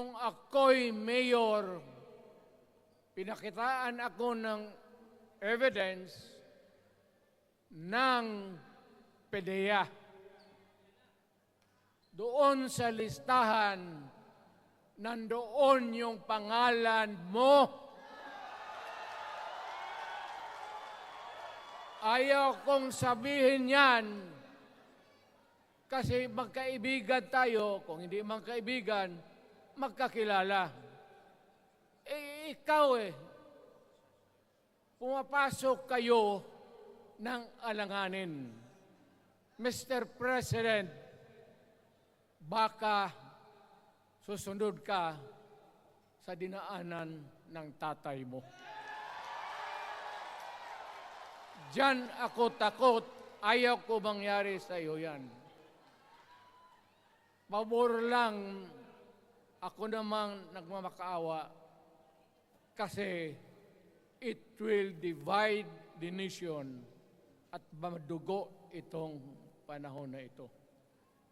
Nung ako'y mayor, pinakitaan ako ng evidence ng PDEA. Doon sa listahan, nandoon yung pangalan mo. Ayaw kong sabihin yan kasi magkaibigan tayo, kung hindi magkaibigan, magkakilala. Eh, ikaw eh, pumapasok kayo ng alanganin. Mr. President, baka susunod ka sa dinaanan ng tatay mo. Diyan ako takot. Ayaw ko mangyari sa iyo yan. Pabor lang ako namang nagmamakaawa kasi it will divide the nation at madugo itong panahon na ito.